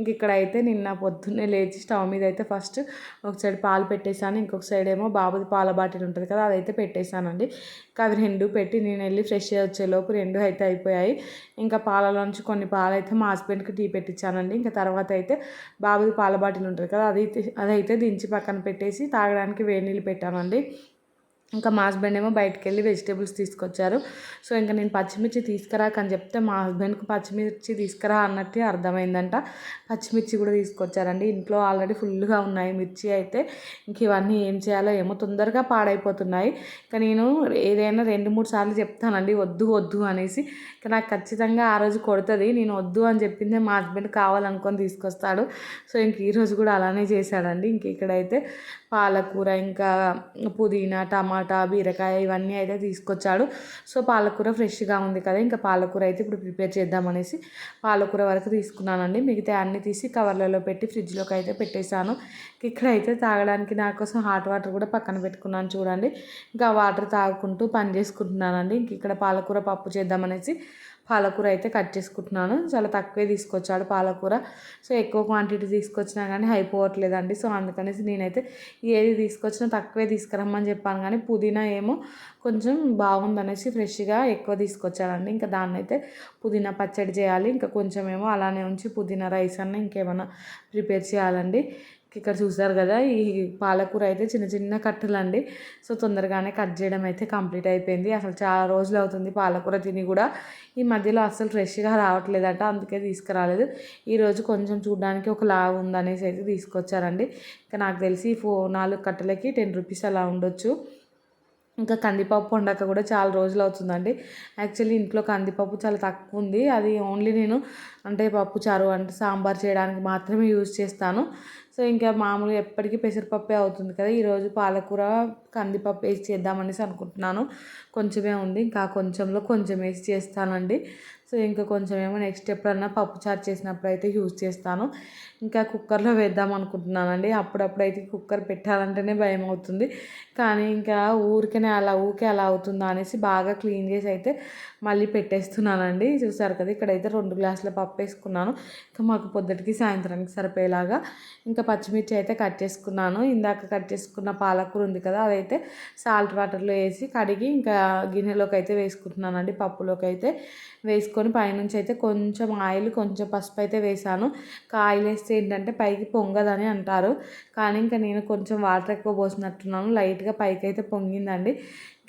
ఇంక ఇక్కడ అయితే నిన్న పొద్దున్నే లేచి స్టవ్ మీద అయితే ఫస్ట్ ఒక సైడ్ పాలు పెట్టేశాను ఇంకొక సైడ్ ఏమో బాబుది పాల బాటిల్ ఉంటుంది కదా అదైతే పెట్టేశానండి. ఇంకా అవి రెండు పెట్టి నేను వెళ్ళి ఫ్రెష్ వచ్చేలోపు రెండు అయితే అయిపోయాయి. ఇంకా పాలలోంచి కొన్ని పాలు అయితే మా హస్బెండ్కి టీ పెట్టించానండి ఇంకా తర్వాత అయితే బాబుది పాల బాటిల్ ఉంటుంది కదా అది అదైతే దించి పక్కన పెట్టేసి తాగడానికి వేడి నీళ్ళు పెట్టానండి. ఇంకా మా హస్బెండ్ ఏమో బయటకు వెళ్ళి వెజిటేబుల్స్ తీసుకొచ్చారు. సో ఇంకా నేను పచ్చిమిర్చి తీసుకురాక అని చెప్తే మా హస్బెండ్కి పచ్చిమిర్చి తీసుకురా అన్నట్టు అర్థమైందంట. పచ్చిమిర్చి కూడా తీసుకొచ్చారండి. ఇంట్లో ఆల్రెడీ ఫుల్గా ఉన్నాయి మిర్చి అయితే. ఇంక ఇవన్నీ ఏం చేయాలో ఏమో తొందరగా పాడైపోతున్నాయి. ఇంకా నేను ఏదైనా రెండు మూడు సార్లు చెప్తానండి వద్దు వద్దు అనేసి. ఇంకా నాకు ఖచ్చితంగా ఆ రోజు కొడుతుంది. నేను వద్దు అని చెప్పిందే మా హస్బెండ్ కావాలనుకొని తీసుకొస్తాడు. సో ఇంక ఈరోజు కూడా అలానే చేశాడండి. ఇంక ఇక్కడైతే పాలకూర ఇంకా పుదీనా టమాటా టమాటా బీరకాయ ఇవన్నీ అయితే తీసుకొచ్చాడు. సో పాలకూర ఫ్రెష్గా ఉంది కదా ఇంకా పాలకూర అయితే ఇప్పుడు ప్రిపేర్ చేద్దామనేసి పాలకూర వరకు తీసుకున్నానండి. మిగతా అన్నీ తీసి కవర్లలో పెట్టి ఫ్రిడ్జ్లోకి అయితే పెట్టేశాను. ఇక్కడైతే తాగడానికి నా కోసం హాట్ వాటర్ కూడా పక్కన పెట్టుకున్నాను చూడండి. ఇంకా వాటర్ తాగుకుంటూ పని చేసుకుంటున్నానండి. ఇంక ఇక్కడ పాలకూర పప్పు చేద్దామనేసి పాలకూర అయితే కట్ చేసుకుంటున్నాను. చాలా తక్కువే తీసుకొచ్చాడు పాలకూర. సో ఎక్కువ క్వాంటిటీ తీసుకొచ్చినా కానీ అయిపోవట్లేదండి. సో అందుకనేసి నేనైతే ఏది తీసుకొచ్చినా తక్కువే తీసుకురమ్మని చెప్పాను. కానీ పుదీనా ఏమో కొంచెం బాగుందనేసి ఫ్రెష్గా ఎక్కువ తీసుకొచ్చాడండి. ఇంకా దాన్ని అయితే పుదీనా పచ్చడి చేయాలి. ఇంకా కొంచెం ఏమో అలానే ఉంచి పుదీనా రైస్ అన్న ఇంకేమైనా ప్రిపేర్ చేయాలండి. ఇక్కడ చూసారు కదా ఈ పాలకూర అయితే చిన్న చిన్న కట్టలండి. సో తొందరగానే కట్ చేయడం అయితే కంప్లీట్ అయిపోయింది. అసలు చాలా రోజులు అవుతుంది పాలకూర తిని కూడా. ఈ మధ్యలో అసలు ఫ్రెష్గా రావట్లేదట అందుకే తీసుకురాలేదు. ఈరోజు కొంచెం చూడడానికి ఒక లావు ఉందనేసి అయితే తీసుకొచ్చారండి. ఇంకా నాకు తెలిసి ఫో నాలుగు కట్టలకి టెన్ రూపీస్ అలా ఉండొచ్చు. ఇంకా కందిపప్పు వండాక కూడా చాలా రోజులు అవుతుందండి. యాక్చువల్లీ ఇంట్లో కందిపప్పు చాలా తక్కువ ఉంది. అది ఓన్లీ నేను అంటే పప్పు చారు అంటే సాంబార్ చేయడానికి మాత్రమే యూజ్ చేస్తాను. సో ఇంకా మామూలుగా ఎప్పటికీ పెసరపప్పే అవుతుంది కదా. ఈరోజు పాలకూర కందిపప్పు వేసి చేద్దామనేసి అనుకుంటున్నాను. కొంచెమే ఉంది. ఇంకా కొంచెంలో కొంచెం వేసి చేస్తానండి. సో ఇంకా కొంచెం ఏమో నెక్స్ట్ ఎప్పుడన్నా పప్పు చారు చేసినప్పుడు అయితే యూజ్ చేస్తాను. ఇంకా కుక్కర్లో వేద్దాం అనుకుంటున్నానండి. అప్పుడప్పుడు అయితే కుక్కర్ పెట్టాలంటేనే భయం అవుతుంది. కానీ ఇంకా ఊరికనే అలా ఊకే అలా అవుతుందా అనేసి బాగా క్లీన్ చేసి అయితే మళ్ళీ పెట్టేస్తున్నానండి. చూసారు కదా ఇక్కడైతే రెండు గ్లాసుల పప్పు వేసుకున్నాను. ఇంకా మాకు పొద్దుటికి సాయంత్రానికి సరిపోయేలాగా ఇంకా పచ్చిమిర్చి అయితే కట్ చేసుకున్నాను. ఇందాక కట్ చేసుకున్న పాలకూర ఉంది కదా అదైతే సాల్ట్ వాటర్లో వేసి కడిగి ఇంకా గిన్నెలోకి అయితే వేసుకుంటున్నానండి. పప్పులోకి అయితే వేసుకొని పైనుంచి అయితే కొంచెం ఆయిల్ కొంచెం పసుపు అయితే వేసాను. ఆయిల్ వేస్తే ఏంటంటే పైకి పొంగదని అంటారు. కానీ ఇంకా నేను కొంచెం వాటర్ ఎక్కువ పోసినట్టున్నాను. లైట్గా పైకి అయితే పొంగిందండి.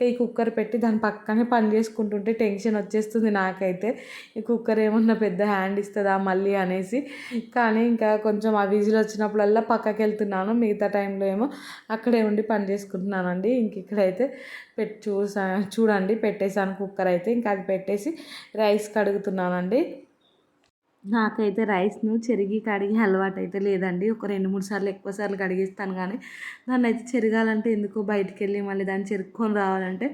ఈ కుక్కర్ పెట్టి దాని పక్కనే పని చేసుకుంటుంటే టెన్షన్ వచ్చేస్తుంది నాకైతే. ఈ కుక్కర్ ఏమన్నా పెద్ద హ్యాండ్ ఇస్తుందా మళ్ళీ అనేసి. కానీ ఇంకా కొంచెం ఆ విజిల్ వచ్చినప్పుడల్లా పక్కకి వెళ్తున్నాను మిగతా టైంలో ఏమో అక్కడే ఉండి పని చేసుకుంటున్నానండి. ఇంక ఇక్కడైతే పెట్టి చూసా చూడండి పెట్టేశాను కుక్కర్ అయితే. ఇంకా అది పెట్టేసి రైస్ కడుగుతున్నానండి. నాకైతే రైస్ను చెరిగి కడిగే అలవాటు అయితే లేదండి. ఒక రెండు మూడు సార్లు ఎక్కువ సార్లు కడిగిస్తాను కానీ దాన్ని అయితే చెరగాలంటే ఎందుకో బయటికి వెళ్ళి మళ్ళీ దాన్ని చెరుక్కొని రావాలంటే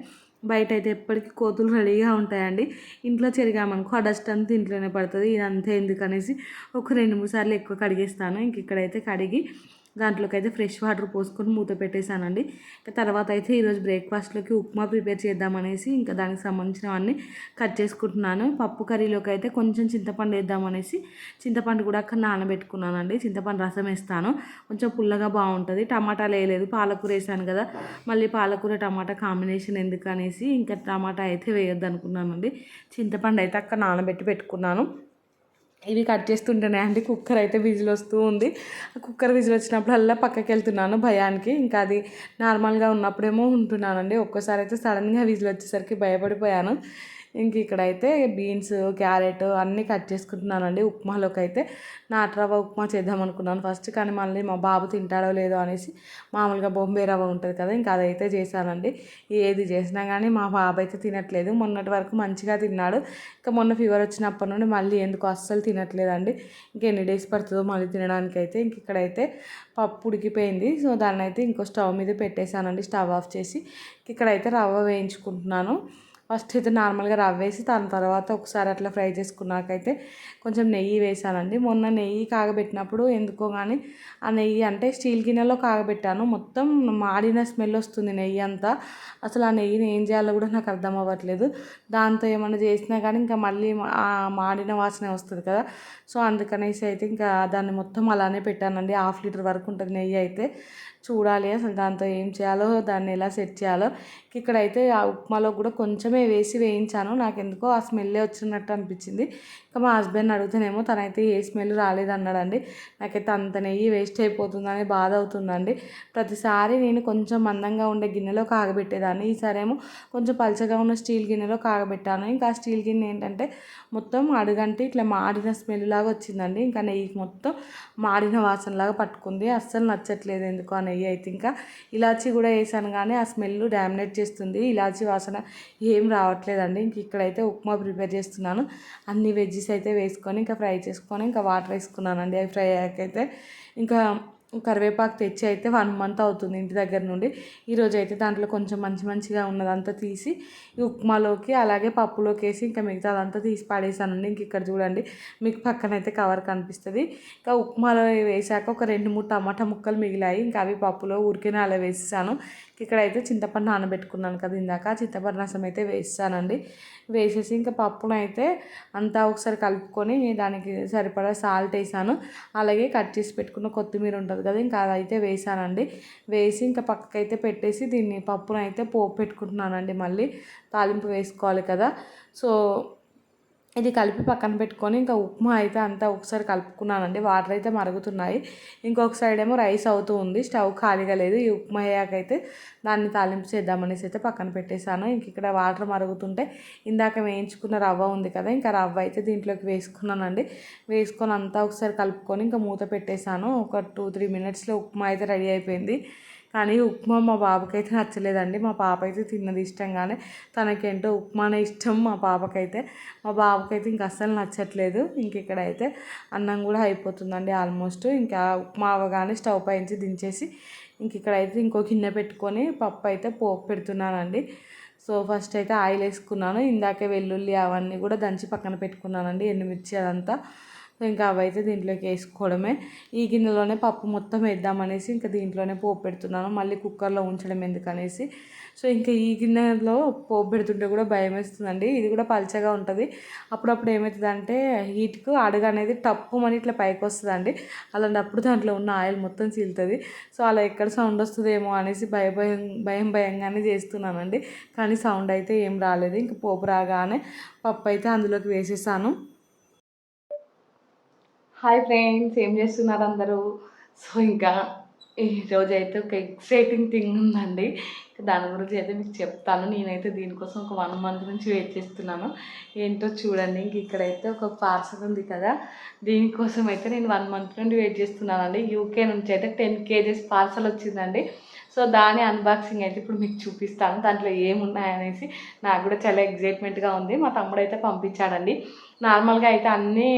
బయట అయితే ఎప్పటికీ కోతులు రెడీగా ఉంటాయండి. ఇంట్లో చెరిగామనుకో ఆ డస్ట్ అంతా ఇంట్లోనే పడుతుంది. ఇదంతా ఎందుకనేసి ఒక రెండు మూడు సార్లు ఎక్కువ కడిగేస్తాను. ఇంక ఇక్కడైతే కడిగి దాంట్లోకి అయితే ఫ్రెష్ వాటర్ పోసుకొని మూత పెట్టేశానండి. ఇంకా తర్వాత అయితే ఈరోజు బ్రేక్ఫాస్ట్లోకి ఉప్మా ప్రిపేర్ చేద్దామనేసి ఇంకా దానికి సంబంధించినవన్నీ కట్ చేసుకుంటున్నాను. పప్పు కర్రీలోకి అయితే కొంచెం చింతపండు వేద్దామనేసి చింతపండు కూడా అక్కడ నానబెట్టుకున్నానండి. చింతపండు రసం వేస్తాను. కొంచెం పుల్లగా బాగుంటుంది. టమాటాలు వేయలేదు. పాలకూర వేసాను కదా. మళ్ళీ పాలకూర టమాటా కాంబినేషన్ ఎందుకు అనేసి ఇంకా టమాటా అయితే వేయొద్దు అనుకున్నానండి చింతపండు అయితే అక్కడ నానబెట్టి పెట్టుకున్నాను. ఇవి కట్ చేస్తుంటేనే అండి కుక్కర్ అయితే విజిల్ వస్తూ ఉంది. కుక్కర్ విజిల్ వచ్చినప్పుడల్లా పక్కకి వెళ్తున్నాను భయానికి. ఇంకా అది నార్మల్గా ఉన్నప్పుడేమో ఉంటున్నానండి. ఒక్కసారి అయితే సడన్గా విజిల్ వచ్చేసరికి భయపడిపోయాను. ఇంక ఇక్కడైతే బీన్స్ క్యారెట్ అన్నీ కట్ చేసుకుంటున్నానండి. ఉప్మాలోకి అయితే నాటు రవ్వ ఉప్మా చేద్దాం అనుకున్నాను ఫస్ట్ కానీ మళ్ళీ మా బాబు తింటాడో లేదో అనేసి మామూలుగా బొంబే రవ్వ ఉంటుంది కదా ఇంకా అదైతే చేశానండి. ఏది చేసినా కానీ మా బాబు అయితే తినట్లేదు. మొన్నటి వరకు మంచిగా తిన్నాడు. ఇంకా మొన్న ఫీవర్ వచ్చినప్పటి నుండి మళ్ళీ ఎందుకు అస్సలు తినట్లేదండి. ఇంకెన్ని డేస్ పడుతుందో మళ్ళీ తినడానికి అయితే ఇంక ఇక్కడైతే పప్పు ఉడికిపోయింది. సో దాన్ని అయితే ఇంకో స్టవ్ మీద పెట్టేశానండి స్టవ్ ఆఫ్ చేసి. ఇక్కడైతే రవ్వ వేయించుకుంటున్నాను. ఫస్ట్ అయితే నార్మల్గా రవ్వ వేసి దాని తర్వాత ఒకసారి అట్లా ఫ్రై చేసుకున్నాకైతే కొంచెం నెయ్యి వేసానండి. మొన్న నెయ్యి కాగబెట్టినప్పుడు ఎందుకో కానీ ఆ నెయ్యి అంటే స్టీల్ గిన్నెలో కాగబెట్టాను. మొత్తం మాడిన స్మెల్ వస్తుంది నెయ్యి అంతా. అసలు ఆ నెయ్యిని ఏం చేయాలో కూడా నాకు అర్థం అవ్వట్లేదు. దాంతో ఏమైనా చేసినా కానీ ఇంకా మళ్ళీ ఆ మాడిన వాసన వస్తుంది కదా. సో అందుకనేసి అయితే ఇంకా దాన్ని మొత్తం అలానే పెట్టానండి. హాఫ్ లీటర్ వరకు ఉంటుంది నెయ్యి అయితే. చూడాలి అసలు దాంతో ఏం చేయాలో దాన్ని ఎలా సెట్ చేయాలో. ఇక్కడైతే ఆ ఉప్మాలో కూడా కొంచెమే వేసి వేయించాను. నాకు ఎందుకో ఆ స్మెల్లే వచ్చినట్టు అనిపించింది. ఇంకా మా హస్బెండ్ అడుగుతేనేమో తనైతే ఏ స్మెల్ రాలేదన్నాడండి. నాకైతే అంత నెయ్యి వేస్ట్ అయిపోతుందని బాధ అవుతుందండి. ప్రతిసారి నేను కొంచెం మందంగా ఉండే గిన్నెలో కాగబెట్టేదాన్ని. ఈసారేమో కొంచెం పలచగా ఉన్న స్టీల్ గిన్నెలో కాగబెట్టాను. ఇంకా ఆ స్టీల్ గిన్నె ఏంటంటే మొత్తం అడుగంటే ఇట్లా మాడిన స్మెల్ లాగా వచ్చిందండి. ఇంకా నెయ్యి మొత్తం మాడిన వాసనలాగా పట్టుకుంది. అస్సలు నచ్చట్లేదు ఎందుకు ఆ నెయ్యి అయితే. ఇంకా ఇలాచీ కూడా వేసాను కానీ ఆ స్మెల్ డామినేట్ చేస్తుంది. ఇలాచీ వాసన ఏం రావట్లేదండి. ఇంక ఇక్కడైతే ఉప్మా ప్రిపేర్ చేస్తున్నాను. అన్ని వెజ్జెస్ అయితే వేసుకొని ఇంకా ఫ్రై చేసుకొని ఇంకా వాటర్ వేసుకున్నానండి. అవి ఫ్రై అయ్యాకైతే ఇంకా కరివేపాకు తెచ్చి అయితే వన్ మంత్ అవుతుంది ఇంటి దగ్గర నుండి. ఈరోజు అయితే దాంట్లో కొంచెం మంచి మంచిగా ఉన్నదంతా తీసి ఈ ఉప్మాలోకి అలాగే పప్పులోకి వేసి ఇంకా మిగతా అదంతా తీసి పడేసానండి. ఇంక ఇక్కడ చూడండి మీకు పక్కన అయితే కవర్ కనిపిస్తుంది. ఇంకా ఉప్మాలో వేసాక ఒక రెండు మూడు టమాటా ముక్కలు మిగిలాయి ఇంకా అవి పప్పులో ఉరికిన అలా వేసేసాను. ఇక్కడైతే చింతపండు నానబెట్టుకున్నాను కదా ఇందాక. చింతపండు రసం అయితే వేసానండి వేసేసి ఇంకా పప్పును అయితే అంతా ఒకసారి కలుపుకొని దానికి సరిపడా సాల్ట్ వేసాను. అలాగే కట్ చేసి పెట్టుకున్న కొత్తిమీర ఉంటుంది కదా ఇంకా అదైతే వేసానండి. వేసి ఇంకా పక్కకైతే పెట్టేసి దీన్ని పప్పునైతే పోపు పెట్టుకుంటున్నానండి మళ్ళీ. తాలింపు వేసుకోవాలి కదా. సో ఇది కలిపి పక్కన పెట్టుకొని ఇంకా ఉప్మా అయితే అంతా ఒకసారి కలుపుకున్నానండి. వాటర్ అయితే మరుగుతున్నాయి. ఇంకొక సైడ్ ఏమో రైస్ అవుతూ ఉంది. స్టవ్ ఖాళీగా లేదు. ఈ ఉప్మా అయ్యాకైతే దాన్ని తాలింపు చేద్దామనేసి అయితే పక్కన పెట్టేశాను. ఇంక ఇక్కడ వాటర్ మరుగుతుంటే ఇందాక వేయించుకున్న రవ్వ ఉంది కదా ఇంకా రవ్వ అయితే దీంట్లోకి వేసుకున్నానండి. వేసుకొని అంతా ఒకసారి కలుపుకొని ఇంకా మూత పెట్టేశాను. ఒక టూ త్రీ మినిట్స్లో ఉప్మా అయితే రెడీ అయిపోయింది. కానీ ఉప్మా మా బాబుకైతే నచ్చలేదండి. మా పాప అయితే తిన్నది ఇష్టంగానే తనకేంటో ఉప్మానే ఇష్టం మా పాపకైతే. మా బాబుకైతే ఇంక అస్సలు నచ్చట్లేదు. ఇంక ఇక్కడైతే అన్నం కూడా అయిపోతుందండి ఆల్మోస్ట్. ఇంకా ఉప్మా అవగానే స్టవ్ పైంచి దించేసి ఇంక ఇక్కడైతే ఇంకో గిన్నె పెట్టుకొని పప్పు అయితే పోపు పెడుతున్నానండి. సో ఫస్ట్ అయితే ఆయిల్ వేసుకున్నాను. ఇందాకే వెల్లుల్లి అవన్నీ కూడా దంచి పక్కన పెట్టుకున్నానండి. ఎండుమిర్చి అదంతా. ఇంకా అవైతే దీంట్లోకి వేసుకోవడమే. ఈ గిన్నెలోనే పప్పు మొత్తం వేద్దామనేసి ఇంకా దీంట్లోనే పోపు పెడుతున్నాను. మళ్ళీ కుక్కర్లో ఉంచడం ఎందుకనేసి. సో ఇంకా ఈ గిన్నెలో పోపు పెడుతుంటే కూడా భయం వేస్తుందండి. ఇది కూడా పల్చగా ఉంటుంది. అప్పుడప్పుడు ఏమవుతుందంటే హీట్కు అడగ అనేది టప్పు అని ఇట్లా పైకి వస్తుందండి. అలాంటప్పుడు దాంట్లో ఉన్న ఆయిల్ మొత్తం చీలుతుంది. సో అలా ఎక్కడ సౌండ్ వస్తుందేమో అనేసి భయ భయం భయం భయంగానే చేస్తున్నానండి. కానీ సౌండ్ అయితే ఏం రాలేదు. ఇంక పోపు రాగానే పప్పు అయితే అందులోకి వేసేసాను. హాయ్ ఫ్రెండ్స్ ఏం చేస్తున్నారు అందరూ? సో ఇంకా ఈరోజు అయితే ఒక ఎక్సైటింగ్ థింగ్ ఉందండి. దాని గురించి అయితే మీకు చెప్తాను. నేనైతే దీనికోసం ఒక వన్ మంత్ నుంచి వెయిట్ చేస్తున్నాను. ఏంటో చూడండి. ఇంక ఇక్కడైతే ఒక పార్సల్ ఉంది కదా. దీనికోసం అయితే నేను వన్ మంత్ నుండి వెయిట్ చేస్తున్నానండి. యూకే నుంచి అయితే టెన్ కేజెస్ పార్సల్ వచ్చిందండి. సో దాని అన్బాక్సింగ్ అయితే ఇప్పుడు మీకు చూపిస్తాను. దాంట్లో ఏమున్నాయనేసి నాకు కూడా చాలా ఎగ్జైట్మెంట్గా ఉంది. మా తమ్ముడు అయితే పంపించాడండి నార్మల్గా అయితే అన్నీ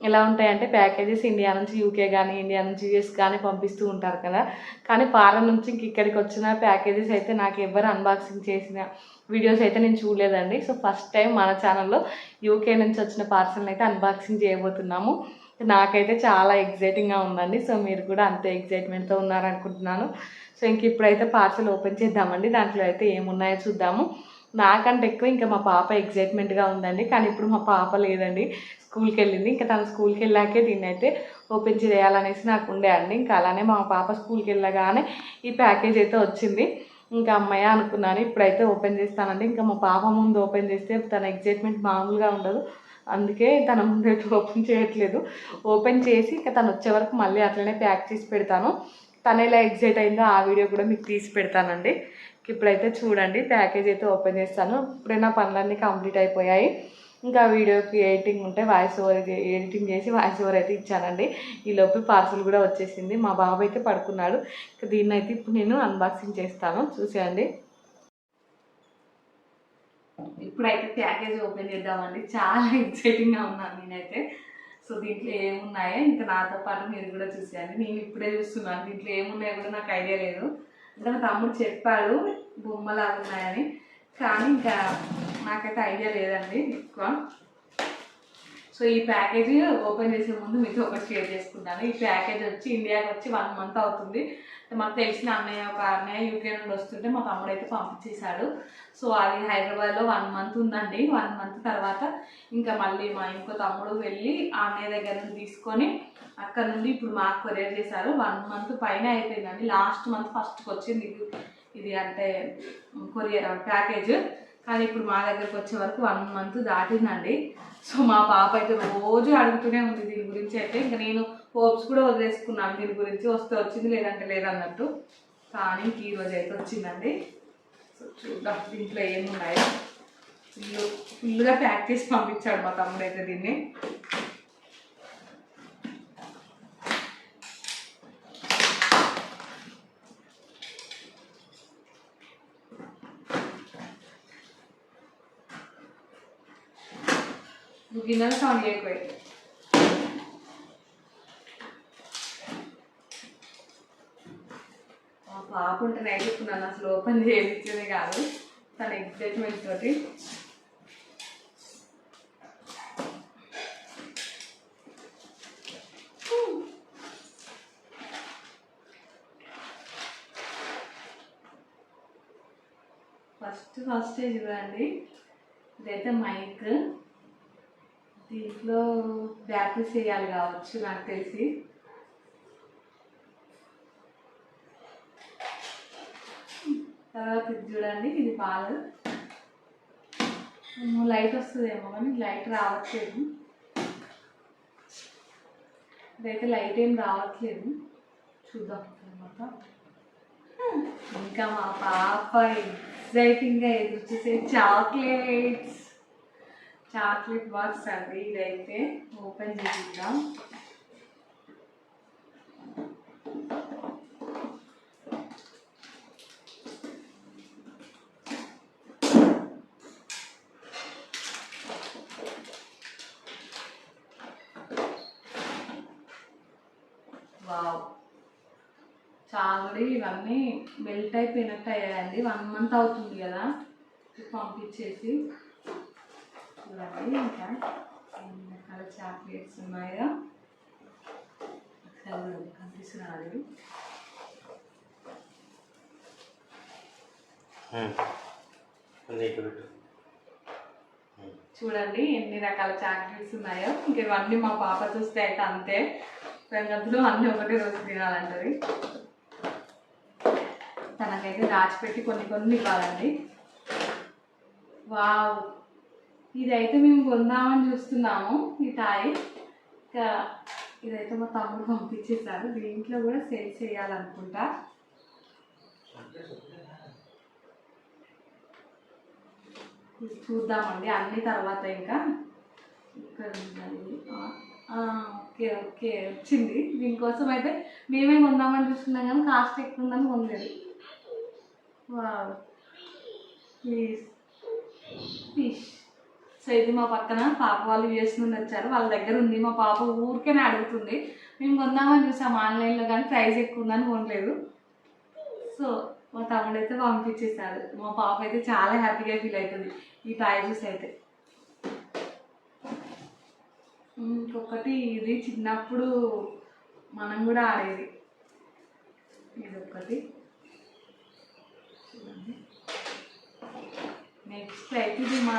ఎలా ఉంటాయంటే ప్యాకేజెస్ ఇండియా నుంచి యూకే కానీ ఇండియా నుంచి యూఎస్ కానీ పంపిస్తూ ఉంటారు కదా. కానీ ఫారెన్ నుంచి ఇక్కడికి వచ్చిన ప్యాకేజెస్ అయితే నాకు ఎవరు అన్బాక్సింగ్ చేసిన వీడియోస్ అయితే నేను చూడలేదండి. సో ఫస్ట్ టైం మన ఛానల్లో యూకే నుంచి వచ్చిన పార్సల్ని అయితే అన్బాక్సింగ్ చేయబోతున్నాము. నాకైతే చాలా ఎగ్జైటింగ్గా ఉందండి. సో మీరు కూడా అంతే ఎగ్జైట్మెంట్తో ఉన్నారనుకుంటున్నాను. సో ఇంక ఇప్పుడైతే పార్సల్ ఓపెన్ చేద్దామండి. దాంట్లో అయితే ఏమున్నాయో చూద్దాము. నాకంటే ఎక్కువ ఇంకా మా పాప ఎగ్జైట్మెంట్గా ఉందండి. కానీ ఇప్పుడు మా పాప లేదండి. స్కూల్కి వెళ్ళింది. ఇంకా తను స్కూల్కి వెళ్ళాకే దీన్ని అయితే ఓపెన్ చేయాలనేసి నాకు ఉండే అండి. ఇంకా అలానే మా పాప స్కూల్కి వెళ్ళగానే ఈ ప్యాకేజ్ అయితే వచ్చింది. ఇంకా అమ్మాయి అనుకున్నాను ఇప్పుడైతే ఓపెన్ చేస్తానండి. ఇంకా మా పాప ముందు ఓపెన్ చేస్తే తన ఎగ్జైట్మెంట్ మామూలుగా ఉండదు. అందుకే తన ముందు అయితే ఓపెన్ చేయట్లేదు. ఓపెన్ చేసి ఇంకా తను వచ్చే వరకు మళ్ళీ అట్లనే ప్యాక్ చేసి పెడతాను. తను ఎలా ఎగ్జైట్ అయిందో ఆ వీడియో కూడా మీకు తీసి పెడతానండి. ఇప్పుడైతే చూడండి ప్యాకేజ్ అయితే ఓపెన్ చేస్తాను. ఇప్పుడే నా పనులన్నీ కంప్లీట్ అయిపోయాయి. ఇంకా వీడియోకి ఎడిటింగ్ ఉంటే వాయిస్ ఓవర్ ఎడిటింగ్ చేసి వాయిస్ ఓవర్ అయితే ఇచ్చానండి. ఈ లోపు పార్సల్ కూడా వచ్చేసింది. మా బాబు అయితే పడుకున్నాడు. ఇంకా దీన్ని అయితే ఇప్పుడు నేను అన్బాక్సింగ్ చేస్తాను. చూసేయండి. ఇప్పుడైతే ప్యాకేజ్ ఓపెన్ చేద్దామండి. చాలా ఎక్సైటింగ్గా ఉన్నాను నేనైతే. సో దీంట్లో ఏమున్నాయో ఇంకా నాతో పాటు మీరు కూడా చూసేయండి. నేను ఇప్పుడే చూస్తున్నాను. దీంట్లో ఏమున్నాయో కూడా నాకు ఐడియా లేదు. అంటే మా తమ్ముడు చెప్పాడు బొమ్మలా ఉన్నాయని. కానీ ఇంకా నాకైతే ఐడియా లేదండి ఎక్కువ. సో ఈ ప్యాకేజ్ ఓపెన్ చేసే ముందు మీతో ఒకటి షేర్ చేసుకుంటాను. ఈ ప్యాకేజ్ వచ్చి ఇండియాకి వచ్చి వన్ మంత్ అవుతుంది. మాకు తెలిసిన అన్నయ్య ఒక అన్నయ్య యూకే నుండి వస్తుంటే మా తమ్ముడు అయితే పంపించేశాడు. సో అది హైదరాబాద్లో వన్ మంత్ ఉందండి. వన్ మంత్ తర్వాత ఇంకా మళ్ళీ మా ఇంకో తమ్ముడు వెళ్ళి ఆ అన్నయ్య దగ్గర నుంచి తీసుకొని అక్కడ నుండి ఇప్పుడు మాకు కొరియర్ చేశారు. వన్ మంత్ పైన అయిపోయిందండి. లాస్ట్ మంత్ ఫస్ట్కి వచ్చింది ఇది. ఇది అంటే కొరియర్ ప్యాకేజ్. కానీ ఇప్పుడు మా దగ్గరకు వచ్చే వరకు వన్ మంత్ దాటిందండి. సో మా పాప అయితే రోజు అడుగుతూనే ఉంది దీని గురించి అయితే. ఇంకా నేను హోప్స్ కూడా వదిలేసుకున్నాను. దీని గురించి వస్తే వచ్చింది లేదంటే లేదన్నట్టు కానీ ఈ రోజు అయితే వచ్చిందండి. సో చూద్దాం దీంట్లో ఏమున్నాయో. ఫుల్ ఫుల్గా ప్యాక్ చేసి పంపించాడు మా తమ్ముడు అయితే దీన్ని. నువ్వు గిన్నెలు సౌండ్ చేయకపోయి పాప ఉంటే నైట్ ఇప్పుడు నన్ను అసలు ఓపెన్ చేయించేది కాదు తన ఎగ్జైట్మెంట్ తోటి. ఫస్ట్ ఫస్ట్ చూడండి ఇదైతే మైక్. దీంట్లో బ్యాటరీస్ వేయాలి కావచ్చు నాకు తెలిసి. తర్వాత ఇది చూడండి ఇది పాలు. లైట్ వస్తుందేమో కానీ లైట్ రావట్లేదు. ఇదైతే లైట్ ఏం రావట్లేదు. చూద్దాం తర్వాత. ఇంకా మా పాప ఎగ్జైటింగ్గా ఎదురు చూసే చాక్లెట్స్ చాక్లెట్ బాక్స్ అండి ఇదైతే ఓపెన్ చేద్దాం వావ్. చాగడి ఇవన్నీ మెల్ట్ అయిపోయినట్టు అయ్యాయండి. వన్ మంత్ అవుతుంది కదా. పంపించేసి. చూడండి ఇంకా ఎన్ని రకాల చాక్లెట్స్ ఉన్నాయో? ఒకసారి చూడండి, పెట్టు. చూడండి ఎన్ని రకాల చాక్లెట్స్ ఉన్నాయో. ఇంక ఇవన్నీ మా పాప చూస్తే అయితే అంతే. సంగతులు అన్నీ ఒకటే రోజు తినాలంటది. తనకైతే దాచిపెట్టి కొన్ని కొన్ని ఇవ్వాలండి. వావ్. ఇదైతే మేము కొందామని చూస్తున్నాము ఈ టాయ్. ఇంకా ఇదైతే మా తమ్ముడు పంపించేశారు. దీంట్లో కూడా సేల్ చేయాలనుకుంటా. చూద్దామండి అన్ని తర్వాత ఇంకా. ఇక్కడ ఓకే ఓకే వచ్చింది. దీనికోసం అయితే మేమే కొందామని చూస్తున్నాం కానీ కాస్ట్ ఎక్కువ ఉందని కొనలేదు. వావ్. ప్లీజ్ ఫిష్ సో ఇది మా పక్కన పాప వాళ్ళు యూఎస్ నుండి వచ్చారు. వాళ్ళ దగ్గర ఉంది. మా పాప ఊరికేనే అడుగుతుంది. మేము కొందామని చూసాం. ఆన్లైన్లో కానీ ప్రైస్ ఎక్కువ ఉందని కొనలేదు. సో మా తమ్ముడు అయితే పంపించేసారు మా పాప అయితే చాలా హ్యాపీగా ఫీల్ అవుతుంది. ఈ టాయ్ జ్యూస్ అయితే. ఇంకొకటి ఇది. చిన్నప్పుడు మనం కూడా ఆడేది. ఇది ఒకటి చూడండి నెక్స్ట్ ఇది మా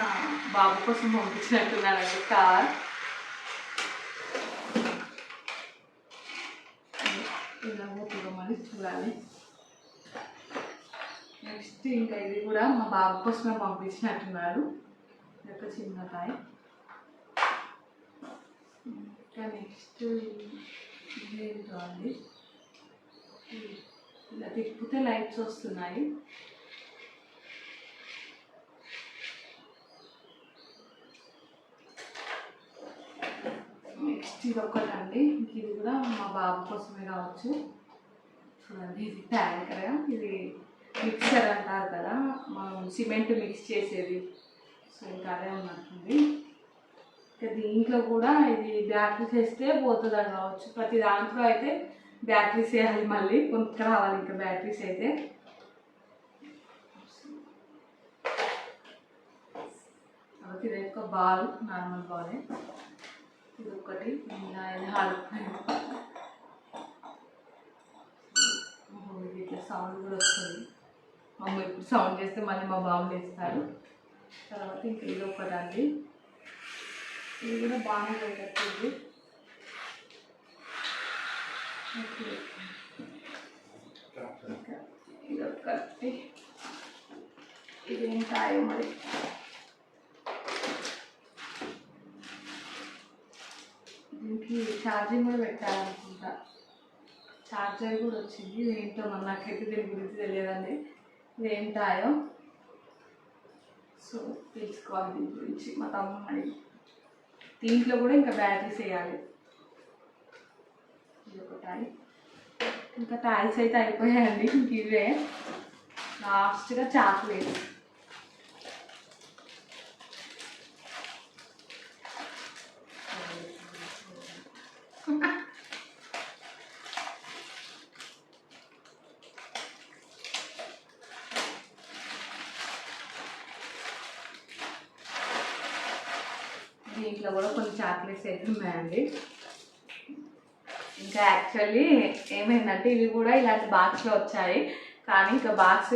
బాబు కోసం పంపించినట్టున్నానండి కార్. ఇలా పోతుందో చూడాలి. నెక్స్ట్ ఇంకా ఇది కూడా మా బాబు కోసం పంపించినట్టున్నారు. ఇది ఒక చిన్న కాయ ఇంకా నెక్స్ట్ ఇదేంటో అండి. ఇలా తిప్పితే లైట్స్ వస్తున్నాయి. నెక్స్ట్ ఇది ఒకటండి అండి. ఇది కూడా మా బాబు కోసమే కావచ్చు. చూడండి ఇది ట్యాంకర్ ఇది మిక్సర్ అంటారు కదా. మనం సిమెంట్ మిక్స్ చేసేది. సో ఇంకా అదే ఉన్నట్టుంది. ఇంకా దీంట్లో కూడా ఇది బ్యాటరీస్ వేస్తే పోతుంది అని కావచ్చు. ప్రతి దాంట్లో అయితే బ్యాటరీస్ వేయాలి మళ్ళీ. కొంత రావాలి ఇంకా బ్యాటరీస్ అయితే. కాబట్టి ఇది ఒక బాల్ నార్మల్ బాలే ఒకటి ఇంకా ఇది హార్డ్ ఇది ఇట్లా సౌండ్ కూడా వస్తుంది మమ్మీ ఇప్పుడు సౌండ్ చేస్తే మళ్ళీ మా బాబు లేస్తారు తర్వాత ఇంకా ఇది ఒకటండి ఇది కూడా బాగానే పెట్టచ్చు ఓకే ఇంకా ఇది ఒకటి ఇదేం కాయో మరి దీనికి ఛార్జింగ్ కూడా పెట్టాలనుకుంటా. ఛార్జర్ కూడా వచ్చింది. ఇదేంటో మన నాకైతే దీని గురించి తెలియదండి. ఇదేంటాయో సో తెలుసుకోవాలి దీని గురించి మా తమ్ముడు అడిగి దీంట్లో కూడా ఇంకా బ్యాటరీస్ వేయాలి. ఇది ఒక టైం ఇంకా టైల్స్ అయితే అయిపోయాయండి. ఇవే. లాస్ట్గా చాక్లెట్స్ దీంట్లో కూడా కొన్ని చాక్లెట్స్ అయితే ఉన్నాయండి. ఇంకా యాక్చువల్లీ ఏమైందంటే ఇవి కూడా ఇలాంటి బాక్స్లో వచ్చాయి. కానీ ఇంకా బాక్స్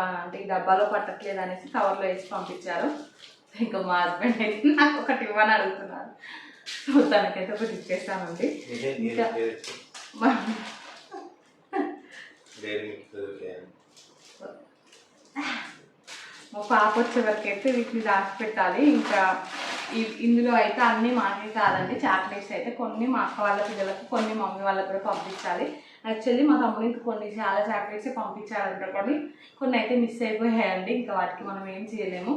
అంటే ఈ డబ్బాలో పట్టట్లేదు అనేసి కవర్లో వేసి పంపించారు. ఇంకా మా హస్బెండ్ అయితే నాకు ఒకటి ఇవ్వని అడుగుతున్నారు. సో తనకైతే ఒకటి ఇచ్చేస్తానండి ఇంకా మా- పాప వచ్చే వరకు అయితే వీటిని దాచి పెట్టాలి. ఇంకా ఇందులో అయితే అన్నీ మాకే కాదండి. చాక్లెట్స్ అయితే కొన్ని మా అక్క వాళ్ళ పిల్లలకు కొన్ని మమ్మీ వాళ్ళకి కూడా పంపించాలి. యాక్చువల్లీ మా తమ్ముడికి కొన్ని చాలా చాక్లెట్స్ పంపించాలంట కొన్ని కొన్ని అయితే మిస్ అయిపోయాయండి. ఇంకా వాటికి మనం ఏం చేయలేము.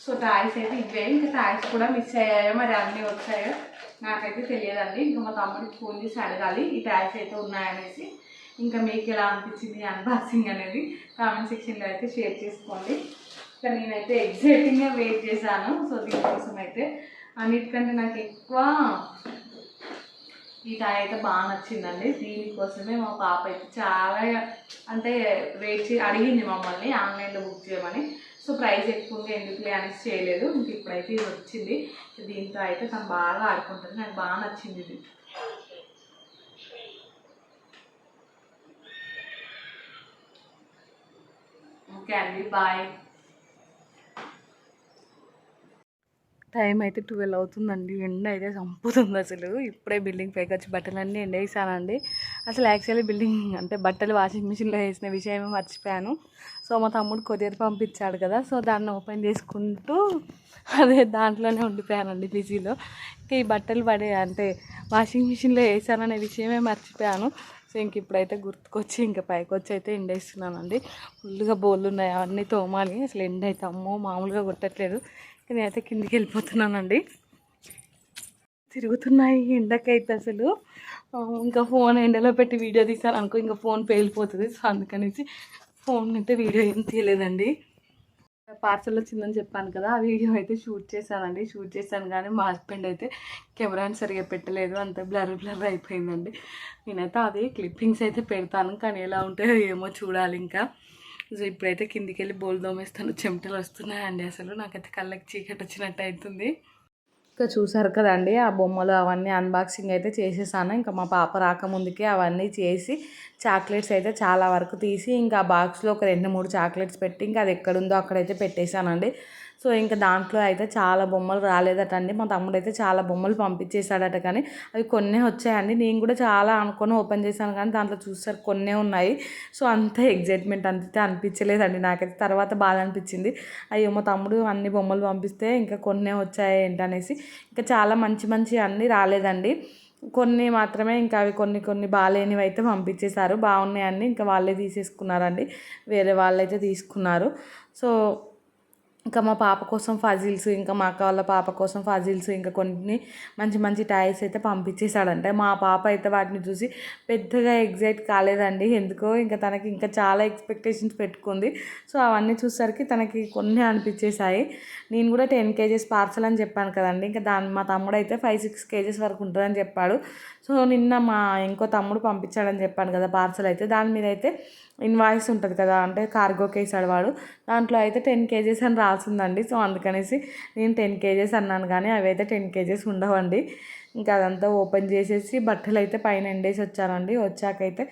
సో టాయ్స్ అయితే ఇవే. ఇంకా టాయ్స్ కూడా మిస్ అయ్యాయో మరి అన్నీ వచ్చాయో నాకైతే తెలియదండి. ఇంకా మా తమ్ముడికి ఫోన్ చేసి అడగాలి ఈ టాయ్స్ అయితే ఉన్నాయనేసి. ఇంకా మీకు ఎలా అనిపించింది అన్బాక్సింగ్ అనేది కామెంట్ సెక్షన్లో అయితే షేర్ చేసుకోండి. కానీ నేనైతే ఎగ్జైటింగ్గా వెయిట్ చేశాను. సో దీనికోసం అయితే అన్నిటికంటే నాకు ఎక్కువ ఈ టాయ్ అయితే బాగా నచ్చిందండి. దీనికోసమే మా పాప అయితే చాలా అంటే వెయిట్ చే అడిగింది మమ్మల్ని ఆన్లైన్లో బుక్ చేయమని. సో ప్రైస్ ఎక్కువ ఉంది ఎందుకులే అనేసి చేయలేదు. ఇంక ఇప్పుడైతే ఇది వచ్చింది. దీంతో అయితే తను బాగా ఆడుకుంటుంది. నాకు బాగా నచ్చింది ఇది. ఓకే అండి బాయ్. టైం అయితే ట్వెల్వ్ అవుతుందండి. ఎండ అయితే చంపుతుంది అసలు. ఇప్పుడే బిల్డింగ్ పైకి వచ్చి బట్టలన్నీ ఎండ వేసానండి అసలు యాక్చువల్లీ బిల్డింగ్ అంటే బట్టలు వాషింగ్ మిషన్లో వేసిన విషయమే మర్చిపోయాను. సో మా తమ్ముడు కొరియర్ పంపించాడు కదా సో దాన్ని ఓపెన్ చేసుకుంటూ అదే దాంట్లోనే ఉండిపోయానండి బిజీలో. ఇంకా ఈ బట్టలు పడే అంటే వాషింగ్ మిషన్లో వేసాననే విషయమే మర్చిపోయాను. సో ఇంక ఇప్పుడైతే గుర్తుకొచ్చి ఇంకా పైకి వచ్చి అయితే ఎండేస్తున్నానండి. ఫుల్గా బోళ్ళు ఉన్నాయి అవన్నీ తోమాలి. అసలు ఎండ అయితే అమ్మో మామూలుగా కొట్టట్లేదు. నేనైతే కిందికి వెళ్ళిపోతున్నానండి. తిరుగుతున్నాయి ఎండకైతే అసలు. ఇంకా ఫోన్ ఎండలో పెట్టి వీడియో తీసాను అనుకో ఇంకా ఫోన్ పేలిపోతుంది. సో అందుకనేసి ఫోన్ అయితే వీడియో ఏం తీయలేదండి. పార్సల్ వచ్చిందని చెప్పాను కదా ఆ వీడియో అయితే షూట్ చేశానండి. షూట్ చేశాను కానీ మా హస్బెండ్ అయితే కెమెరాని సరిగా పెట్టలేదు. అంత బ్లర్ బ్లర్ అయిపోయిందండి. నేనైతే అది క్లిప్పింగ్స్ అయితే పెడతాను. కానీ ఎలా ఉంటాయో ఏమో చూడాలి ఇంకా. సో ఇప్పుడైతే కిందికి వెళ్ళి బోల్ దోమేస్తాను చెమటలు వస్తున్నాయండి అసలు. నాకైతే కళ్ళకి చీకటి వచ్చినట్టు అవుతుంది ఇంకా చూసారు కదండి ఆ బొమ్మలు అవన్నీ అన్బాక్సింగ్ అయితే చేసేసాను. ఇంకా మా పాప రాకముందుకే అవన్నీ చేసి చాక్లెట్స్ అయితే చాలా వరకు తీసి ఇంకా ఆ బాక్స్లో ఒక రెండు మూడు చాక్లెట్స్ పెట్టి ఇంకా అది ఎక్కడుందో అక్కడైతే పెట్టేశానండి. సో ఇంకా దాంట్లో అయితే చాలా బొమ్మలు రాలేదట అండి మా తమ్ముడు అయితే చాలా బొమ్మలు పంపించేశాడట కానీ అవి కొన్నే వచ్చాయండి. నేను కూడా చాలా అనుకొని ఓపెన్ చేశాను కానీ దాంట్లో చూసారు కొన్నే ఉన్నాయి. సో అంత ఎగ్జైట్మెంట్ అంతే అనిపించలేదండి నాకైతే. తర్వాత బాధ అనిపించింది. అయ్యో మా తమ్ముడు అన్ని బొమ్మలు పంపిస్తే ఇంకా కొన్నే వచ్చాయి ఏంటనేసి ఇంకా చాలా మంచి మంచి అన్నీ రాలేదండి. కొన్ని మాత్రమే ఇంకా అవి కొన్ని కొన్ని బాగాలేనివి అయితే పంపించేశారు. బాగున్నాయని ఇంకా వాళ్ళే తీసేసుకున్నారండి. వేరే వాళ్ళైతే తీసుకున్నారు. సో ఇంకా మా పాప కోసం ఫజిల్స్ ఇంకా మా అక్క వాళ్ళ పాప కోసం ఫజిల్స్ ఇంకా కొన్ని మంచి మంచి టాయ్స్ అయితే పంపించేశాడంటే. మా పాప అయితే వాటిని చూసి పెద్దగా ఎగ్జైట్ కాలేదండి. ఎందుకో ఇంకా తనకి ఇంకా చాలా ఎక్స్పెక్టేషన్స్ పెట్టుకుంది. సో అవన్నీ చూసేసరికి తనకి కొన్ని అనిపించేశాయి. నేను కూడా టెన్ కేజెస్ పార్సల్ అని చెప్పాను కదండి. ఇంకా దాని మా తమ్ముడు అయితే ఫైవ్ సిక్స్ కేజెస్ వరకు ఉంటుందని చెప్పాడు. సో నిన్న మా ఇంకో తమ్ముడు పంపించాడని చెప్పాను కదా పార్సల్ అయితే. దాని మీద అయితే ఇన్వాయిస్ ఉంటుంది కదా అంటే కార్గో కేసాడు వాడు దాంట్లో అయితే టెన్ కేజీస్ అని రాసిందండి. సో అందుకనేసి నేను టెన్ కేజెస్ అన్నాను కానీ అవి అయితే టెన్ కేజెస్ ఉండవండి. ఇంకా అదంతా ఓపెన్ చేసేసి బట్టలు అయితే పైన ఎండేసి వచ్చానండి. వచ్చాకైతే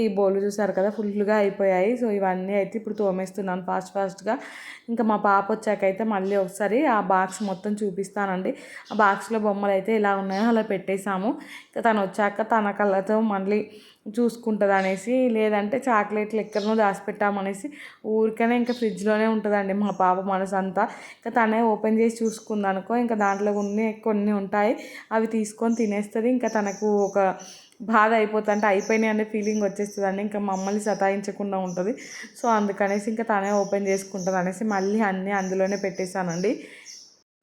ఈ బోలు చూసారు కదా ఫుల్గా అయిపోయాయి. సో ఇవన్నీ అయితే ఇప్పుడు తోమేస్తున్నాను ఫాస్ట్ ఫాస్ట్గా. ఇంకా మా పాప వచ్చాకైతే మళ్ళీ ఒకసారి ఆ బాక్స్ మొత్తం చూపిస్తానండి. ఆ బాక్స్లో బొమ్మలు అయితే ఎలా ఉన్నాయో అలా పెట్టేశాము. ఇంకా తను వచ్చాక తన కళ్ళతో మళ్ళీ చూసుకుంటుంది అనేసి లేదంటే చాక్లెట్లు ఎక్కడనో దాచిపెట్టామనేసి ఊరికనే ఇంకా ఫ్రిడ్జ్లోనే ఉంటుందండి మా పాప మనసు అంతా ఇంకా తనే ఓపెన్ చేసి చూసుకుందనుకో ఇంకా దాంట్లో కొన్ని కొన్ని ఉంటాయి. అవి తీసుకొని తినేస్తుంది. ఇంకా తనకు ఒక బాధ అయిపోతుంది అంటే అయిపోయినాయి అనే ఫీలింగ్ వచ్చేస్తుంది అండి ఇంకా మమ్మల్ని సతాయించకుండా ఉంటుంది. సో అందుకనేసి ఇంకా తనే ఓపెన్ చేసుకుంటుంది అనేసి మళ్ళీ అన్నీ అందులోనే పెట్టేశానండి.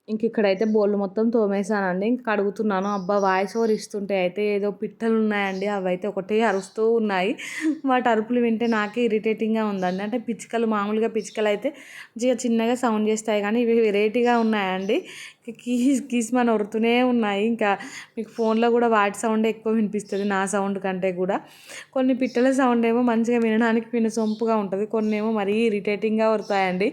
ఇంక ఇక్కడైతే బోళ్ళు మొత్తం తోమేశానండి. ఇంక కడుగుతున్నాను. అబ్బా వాయిస్ ఓవర్ ఇస్తుంటే అయితే ఏదో పిట్టలు ఉన్నాయండి అవి అయితే ఒకటే అరుస్తూ ఉన్నాయి. వాటి అరుపులు వింటే నాకే ఇరిటేటింగ్గా ఉందండి. అంటే పిచ్చుకలు మామూలుగా పిచ్చుకలు అయితే చిన్నగా సౌండ్ చేస్తాయి కానీ ఇవి వెరైటీగా ఉన్నాయండి. కీస్ కీస్ మన ఒరుతూనే ఉన్నాయి. ఇంకా మీకు ఫోన్లో కూడా వాటి సౌండ్ ఎక్కువ వినిపిస్తుంది నా సౌండ్ కంటే కూడా. కొన్ని పిట్టల సౌండ్ ఏమో మంచిగా వినడానికి వినసొంపుగా ఉంటుంది కొన్ని ఏమో మరీ ఇరిటేటింగ్గా వరుతాయండి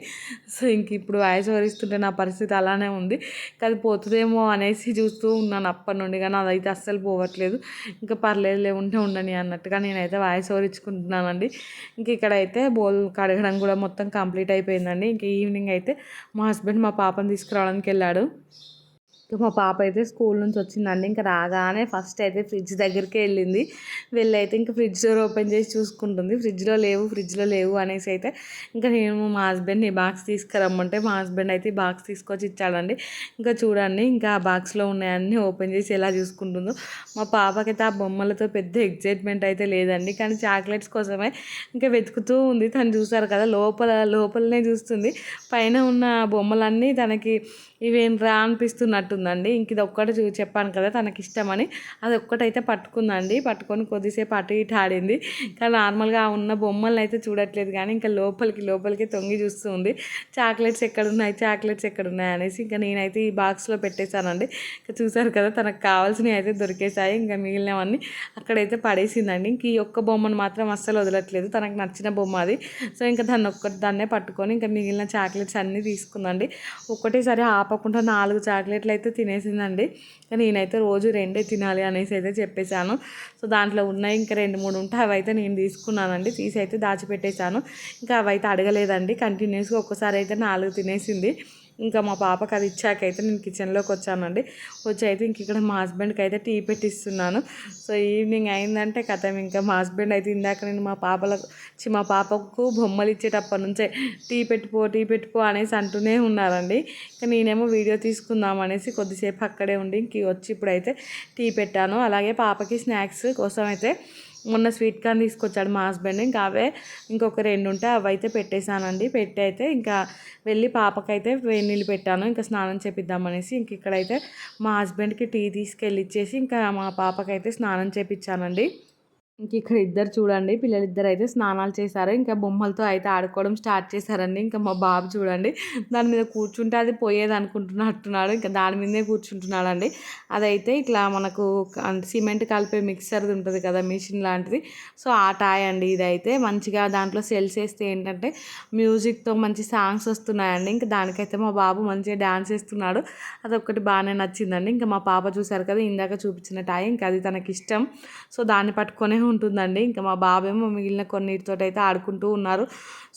సో ఇంక ఇప్పుడు వాయిస్ వరిస్తుంటే నా పరిస్థితి అలానే ఉంది. అది పోతుందేమో అనేసి చూస్తూ ఉన్నాను అప్పటి నుండి కానీ అదైతే అస్సలు పోవట్లేదు. ఇంకా పర్లేదులే ఉంటే ఉండని అన్నట్టుగా నేనైతే వాయిస్ ఓవర్ ఇంక ఇక్కడైతే బోల్ కడగడం కూడా మొత్తం కంప్లీట్ అయిపోయిందండి. ఇంక ఈవినింగ్ అయితే మా హస్బెండ్ మా పాపని తీసుకురావడానికి వెళ్ళాడు. ఇంకా మా పాప అయితే స్కూల్ నుంచి వచ్చిందండి. ఇంకా రాగానే ఫస్ట్ అయితే ఫ్రిడ్జ్ దగ్గరికి వెళ్ళింది. వెళ్ళి అయితే ఇంకా ఫ్రిడ్జ్ డోర్ ఓపెన్ చేసి చూసుకుంటుంది. ఫ్రిడ్జ్లో లేవు ఫ్రిడ్జ్లో లేవు అనేసి అయితే ఇంకా నేను మా హస్బెండ్ ఈ బాక్స్ తీసుకురమ్మంటే మా హస్బెండ్ అయితే ఈ బాక్స్ తీసుకొచ్చి ఇచ్చాడండి. ఇంకా చూడండి ఇంకా ఆ బాక్స్లో ఉన్నాయన్నీ ఓపెన్ చేసి ఎలా చూసుకుంటుందో. మా పాపకైతే ఆ బొమ్మలతో పెద్ద ఎగ్జైట్మెంట్ అయితే లేదండి. కానీ చాక్లెట్స్ కోసమే ఇంకా వెతుకుతూ ఉంది. తను చూసారు కదా లోపల లోపలనే చూస్తుంది. పైన ఉన్న బొమ్మలన్నీ తనకి ఇవేం రా అనిపిస్తున్నట్టు అనిపిస్తున్నట్టుందండి ఇంక ఇది ఒక్కటి చూ చెప్పాను కదా తనకి ఇష్టమని అది ఒక్కటైతే పట్టుకుందండి. పట్టుకొని కొద్దిసేపు అటు ఇటు ఆడింది. కానీ నార్మల్గా ఉన్న బొమ్మలను అయితే చూడట్లేదు కానీ ఇంకా లోపలికి లోపలికి తొంగి చూస్తుంది. చాక్లెట్స్ ఎక్కడున్నాయి చాక్లెట్స్ ఎక్కడున్నాయి అనేసి ఇంకా నేనైతే ఈ బాక్స్లో పెట్టేశానండి. ఇంకా చూసారు కదా తనకు కావాల్సినవి అయితే దొరికేసాయి ఇంకా మిగిలినవన్నీ అక్కడైతే పడేసిందండి. ఇంక ఈ ఒక్క బొమ్మను మాత్రం అస్సలు వదలట్లేదు. తనకు నచ్చిన బొమ్మ అది. సో ఇంకా దాన్ని ఒక్కటి దాన్నే పట్టుకొని ఇంకా మిగిలిన చాక్లెట్స్ అన్నీ తీసుకుందండి. ఒకటేసారి ఆపకుండా నాలుగు చాక్లెట్లు అయితే అయితే తినేసిందండి. కానీ నేనైతే రోజు రెండే తినాలి అనేసి అయితే చెప్పేశాను. సో దాంట్లో ఉన్నాయి ఇంకా రెండు మూడు ఉంటే అవి అయితే నేను తీసుకున్నానండి. తీసి అయితే దాచిపెట్టేశాను. ఇంకా అవి అయితే అడగలేదండి. కంటిన్యూస్గా ఒక్కసారి అయితే నాలుగు తినేసింది. ఇంకా మా పాపకు అది ఇచ్చాకైతే నేను కిచెన్లోకి వచ్చానండి. వచ్చి అయితే ఇంక ఇక్కడ మా హస్బెండ్కి అయితే టీ పెట్టిస్తున్నాను. సో ఈవినింగ్ అయిందంటే కథ. ఇంకా మా హస్బెండ్ అయితే ఇందాక నేను మా పాపలకు మా పాపకు బొమ్మలు ఇచ్చేటప్పటి నుంచే టీ పెట్టుకో టీ పెట్టుకో అనేసి అంటూనే ఉన్నారండి. ఇంకా నేనేమో వీడియో తీసుకుందాం అనేసి కొద్దిసేపు అక్కడే ఉండి ఇంక వచ్చి ఇప్పుడైతే టీ పెట్టాను. అలాగే పాపకి స్నాక్స్ కోసం అయితే మొన్న స్వీట్ కార్న్ తీసుకొచ్చాడు మా హస్బెండ్. ఇంకా అవే ఇంకొక రెండు ఉంటే అవి అయితే పెట్టేశానండి. పెట్టి అయితే ఇంకా వెళ్ళి పాపకైతే వేడి నీళ్ళు పెట్టాను. ఇంకా స్నానం చేపిద్దామనేసి ఇంక ఇక్కడైతే మా హస్బెండ్కి టీ తీసుకెళ్ళి ఇచ్చేసి ఇంకా మా పాపకైతే స్నానం చేపించానండి ఇంక ఇక్కడ ఇద్దరు చూడండి పిల్లలిద్దరు అయితే స్నానాలు చేశారు. ఇంకా బొమ్మలతో అయితే ఆడుకోవడం స్టార్ట్ చేశారండి. ఇంకా మా బాబు చూడండి దాని మీద కూర్చుంటే అది పోయేది అనుకుంటున్నట్టున్నాడు. ఇంకా దాని మీదే కూర్చుంటున్నాడు అండి అదైతే ఇట్లా మనకు సిమెంట్ కలిపే మిక్సర్ది ఉంటుంది కదా మిషన్ లాంటిది. సో ఆ టాయ్ అండి ఇదైతే. మంచిగా దాంట్లో సెల్స్ వేస్తే ఏంటంటే మ్యూజిక్తో మంచి సాంగ్స్ వస్తున్నాయండి. ఇంకా దానికైతే మా బాబు మంచిగా డ్యాన్స్ వేస్తున్నాడు. అదొకటి బాగానే నచ్చిందండి. ఇంకా మా పాప చూశారు కదా ఇందాక చూపించిన టాయ్. ఇంకా అది తనకి ఇష్టం సో దాన్ని పట్టుకొనే ఉంటుందండి. ఇంకా మా బాబేమో మిగిలిన కొన్నిటితో అయితే ఆడుకుంటూ ఉన్నారు.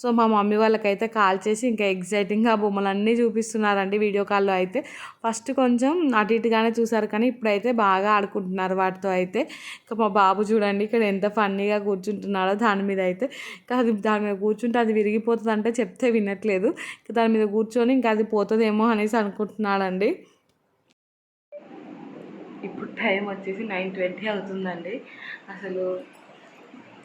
సో మా మమ్మీ వాళ్ళకైతే కాల్ చేసి ఇంకా ఎగ్జైటింగ్గా బొమ్మలన్నీ చూపిస్తున్నారండి వీడియో కాల్లో అయితే. ఫస్ట్ కొంచెం అటు ఇటుగానే చూసారు కానీ ఇప్పుడైతే బాగా ఆడుకుంటున్నారు వాటితో అయితే. ఇంకా మా బాబు చూడండి ఇక్కడ ఎంత ఫన్నీగా కూర్చుంటున్నాడో దాని మీద అయితే. ఇంకా అది దాని మీద కూర్చుంటే అది విరిగిపోతుంది అంటే చెప్తే వినట్లేదు. ఇంకా దాని మీద కూర్చొని ఇంకా అది పోతుందేమో అనేసి అనుకుంటున్నాడండి. ఇప్పుడు టైం వచ్చేసి నైన్ ట్వంటీ అవుతుందండి. అసలు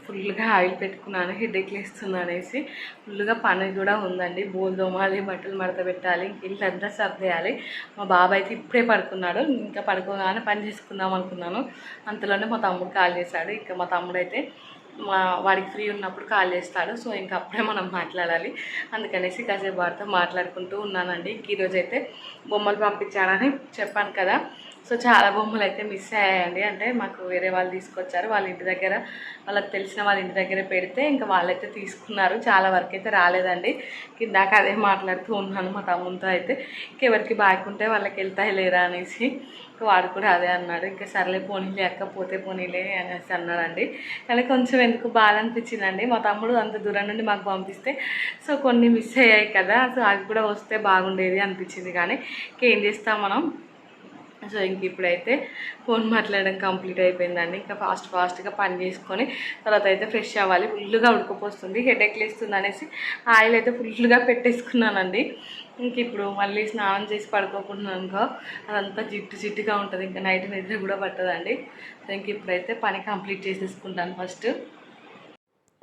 ఫుల్గా ఆయిల్ పెట్టుకున్నాను హెడేక్ లేస్తుంది అనేసి. ఫుల్గా పని కూడా ఉందండి. బోల్ దోమాలి బట్టలు మడత పెట్టాలి ఇల్లంతా సర్దేయాలి మా బాబాయ్ అయితే ఇప్పుడే పడుకున్నాడు. ఇంకా పడుకోగానే పని చేసుకుందాం అనుకున్నాను. అంతలోనే మా తమ్ముడు కాల్ చేశాడు. ఇంకా మా తమ్ముడు అయితే మా వాడికి ఫ్రీ ఉన్నప్పుడు కాల్ చేస్తాడు. సో ఇంకా అప్పుడే మనం మాట్లాడాలి. అందుకనేసి కాసేపు వారితో మాట్లాడుకుంటూ ఉన్నానండి. ఇంక ఈరోజు అయితే బొమ్మలు పంపించానని చెప్పాను కదా. సో చాలా బొమ్మలు అయితే మిస్ అయ్యాయండి. అంటే మాకు వేరే వాళ్ళు తీసుకొచ్చారు. వాళ్ళ ఇంటి దగ్గర వాళ్ళకి తెలిసిన వాళ్ళ ఇంటి దగ్గర పెడితే ఇంకా వాళ్ళైతే తీసుకున్నారు. చాలా వరకు అయితే రాలేదండి. ఇందాక అదే మాట్లాడుతూ ఉన్నాను మా తమ్ముతో అయితే. ఇంకెవరికి బాగుంటే వాళ్ళకి వెళ్తాయి లేరా అనేసి. ఇంకా వాడు కూడా అదే అన్నాడు. ఇంకా సర్లే పోనీలే అక్క పోతే పోనీలే అనేసి అన్నాడండి. కానీ కొంచెం ఎందుకు బాధ అనిపించిందండి. మా తమ్ముడు అంత దూరం నుండి మాకు పంపిస్తే సో కొన్ని మిస్ అయ్యాయి కదా. సో అవి కూడా వస్తే బాగుండేది అనిపించింది. కానీ ఇంకేం చేస్తాం మనం? సో ఇంక ఇప్పుడైతే ఫోన్ మాట్లాడడం కంప్లీట్ అయిపోయిందండి. ఇంకా ఫాస్ట్ ఫాస్ట్గా పని చేసుకొని తర్వాత అయితే ఫ్రెష్ అవ్వాలి. ఫుల్గా ఉడకపోస్తుంది. హెడేక్ లేస్తుంది అనేసి ఆయిల్ అయితే ఫుల్గా పెట్టేసుకున్నానండి. ఇంక ఇప్పుడు మళ్ళీ స్నానం చేసి పడుకోకుండా అనుకో అదంతా జిట్టు జిట్టుగా ఉంటుంది. ఇంకా నైట్ నిద్ర కూడా పట్టదండి. సో ఇంక ఇప్పుడైతే పని కంప్లీట్ చేసేసుకుంటాను ఫస్ట్.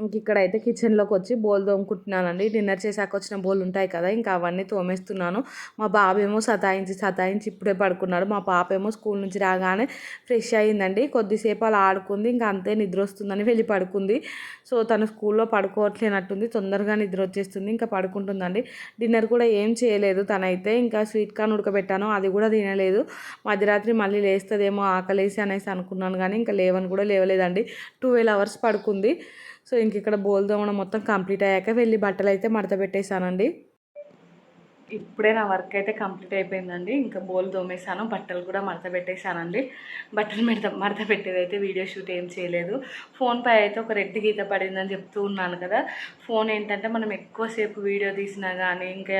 ఇంక ఇక్కడైతే కిచెన్లోకి వచ్చి బోల్ తోముకుంటున్నానండి. డిన్నర్ చేశాక వచ్చిన బోల్ ఉంటాయి కదా ఇంకా అవన్నీ తోమేస్తున్నాను. మా బాబేమో సతాయించి సతాయించి ఇప్పుడే పడుకున్నాడు. మా పాప ఏమో స్కూల్ నుంచి రాగానే ఫ్రెష్ అయ్యిందండి. కొద్దిసేపు అలా ఆడుకుంది ఇంకా అంతే నిద్ర వస్తుందని వెళ్ళి పడుకుంది. సో తను స్కూల్లో పడుకోవట్లేనట్టుంది తొందరగా నిద్ర వచ్చేస్తుంది ఇంకా పడుకుంటుందండి. డిన్నర్ కూడా ఏం చేయలేదు తనైతే. ఇంకా స్వీట్ కార్న్ ఉడకబెట్టాను అది కూడా తినలేదు. మధ్యరాత్రి మళ్ళీ లేస్తుందేమో ఆకలేసి అనేసి అనుకున్నాను కానీ ఇంకా లేవని కూడా లేవలేదండి. ట్వెల్వ్ అవర్స్ పడుకుంది. సో ఇంక ఇక్కడ బోల్ దోమడం మొత్తం కంప్లీట్ అయ్యాక వెళ్ళి బట్టలు అయితే మడత పెట్టేశానండి. ఇప్పుడే నా వర్క్ అయితే కంప్లీట్ అయిపోయిందండి. ఇంకా బోల్ దోమేశాను బట్టలు కూడా మడత పెట్టేశానండి. బట్టలు మెడత మడత పెట్టేది అయితే వీడియో షూట్ ఏం చేయలేదు. ఫోన్ పై అయితే ఒక రెడ్ గీత పడిందని చెప్తూ ఉన్నాను కదా. ఫోన్ ఏంటంటే మనం ఎక్కువసేపు వీడియో తీసినా కానీ ఇంకా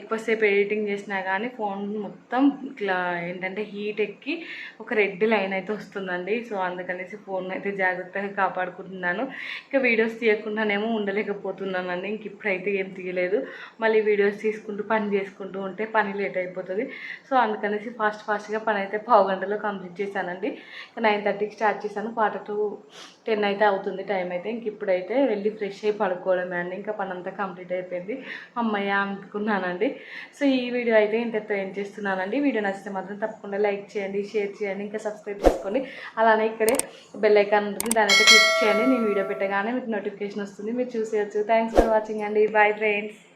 ఎక్కువసేపు ఎడిటింగ్ చేసినా కానీ ఫోన్ మొత్తం ఇట్లా ఏంటంటే హీట్ ఎక్కి ఒక రెడ్ లైన్ అయితే వస్తుందండి. సో అందుకనేసి ఫోన్ అయితే జాగ్రత్తగా కాపాడుకుంటున్నాను. ఇంకా వీడియోస్ తీయకుండానేమో ఉండలేకపోతున్నానండి. ఇంక ఇప్పుడైతే ఏం తీయలేదు. మళ్ళీ వీడియోస్ తీసుకుంటూ పని చేసుకుంటూ ఉంటే పని లేట్ అయిపోతుంది. సో అందుకనేసి ఫాస్ట్ ఫాస్ట్గా పని అయితే పావు గంటలో కంప్లీట్ చేశానండి. నైన్ థర్టీకి స్టార్ట్ చేశాను. క్వార్టర్ టు టెన్ అయితే అవుతుంది టైం అయితే. ఇంక ఇప్పుడైతే వెళ్ళి ఫ్రెష్ అయ్యి పడుకోవడమే అండి. ఇంకా పని అంతా కంప్లీట్ అయిపోయింది. అమ్మయ్య అనుకున్నానండి సో ఈ వీడియో అయితే ఇంతతో ఏం చేస్తున్నానండి. వీడియో నచ్చితే మాత్రం తప్పకుండా లైక్ చేయండి షేర్ చేయండి ఇంకా సబ్స్క్రైబ్ చేసుకోండి. అలానే ఇక్కడే బెల్ ఐకాన్ ఉంటుంది. దాని అయితే క్లిక్ చేయండి. నేను వీడియో పెట్టగానే మీకు నోటిఫికేషన్ వస్తుంది. మీరు చూసేయచ్చు. థ్యాంక్స్ ఫర్ వాచింగ్ అండి. Bye friends.